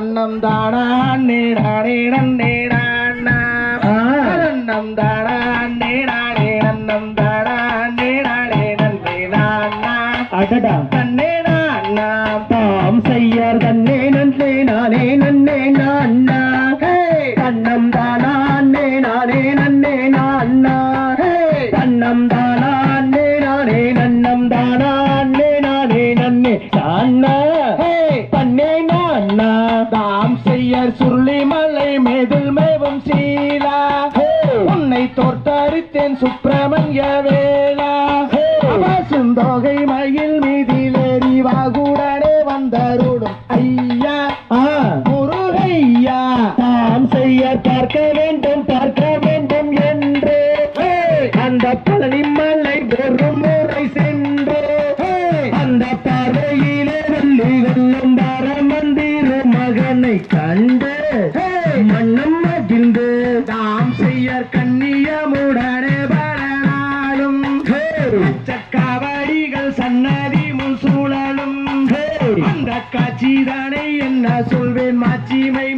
தன்னம் தானா நேடானே நன்னேடானா ஆ. தன்னம் தானா மேதில் மேவும் சீலா. உன்னை தோற்கடித்தேன் சுப்பிரமணிய வேளா. சுந்தோகை மயில் மீதிலேறி வாகுடனே வந்தருடும் ஐயா. முருகையா. தாம் செய்ய பார்க்க வேண்டும் பார்க்க வேண்டும் என்று. அந்த பழனி மலை ஒரு முறை சென்று. அந்த பார்வையிலே வெள்ளி பார மந்திர மகனை கண்டு மன்னம் மகிழ்ந்து தாம் செய்யர் கண்ணியமுடனே பலனாலும் சக்காவடிகள் சன்னதி முன் சூழலும். அந்த காட்சிதானே என்ன சொல்வேன்? மாட்சிமை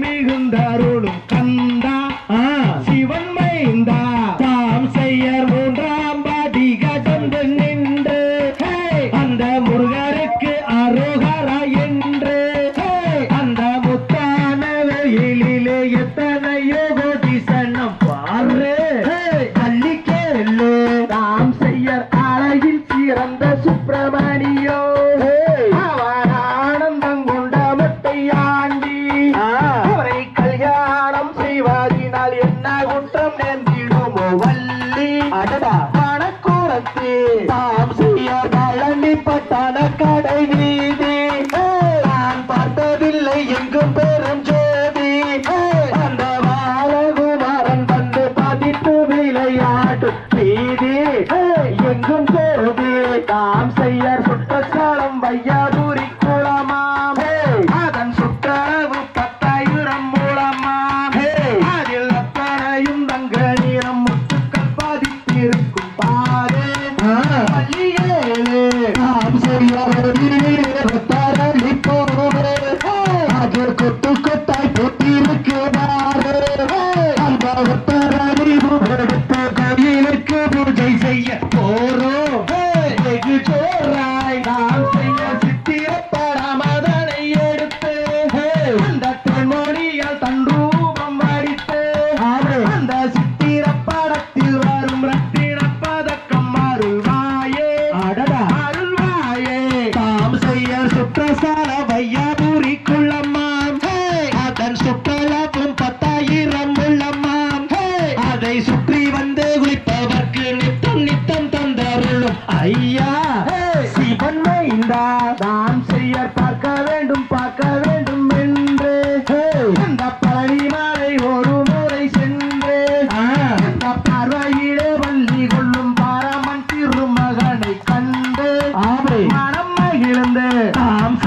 தாம் செய்யர் அழகில் சிறந்த சுப்பிரமணியோ. அவர் ஆனந்தம் கொண்ட மட்டை ஆண்டி. அவரை கல்யாணம் செய்வதினால் என்ன குற்றம் நேர்ந்திடுமோ வள்ளி. அடடா. மணக்கூடத்து தாம் செய்ய பழனி பட்டான கடை வீதி நாம் செய்யார் சுற்றச்சாலம் வையாபுரி கூலமாம் அதன் சுற்றளவு பத்தாயிரம் மூலமாம். அதில் அத்தனையும் தங்க நீரம் முத்துக்கள் பாதித்திருக்கும் பாரு நாம் செய்யார் போது சுற்றசால வையாபுரிக்குள்ளம்மாம் அதன் சுற்றளவும் பத்தாயிரம் உள்ளம்மாம். அதை சுற்றி வந்து குளிப்பவர்க்கு நித்தம் நித்தம் தந்தருளும். ஐயா! சிவன் மைந்தா தாம் செய்யப்பா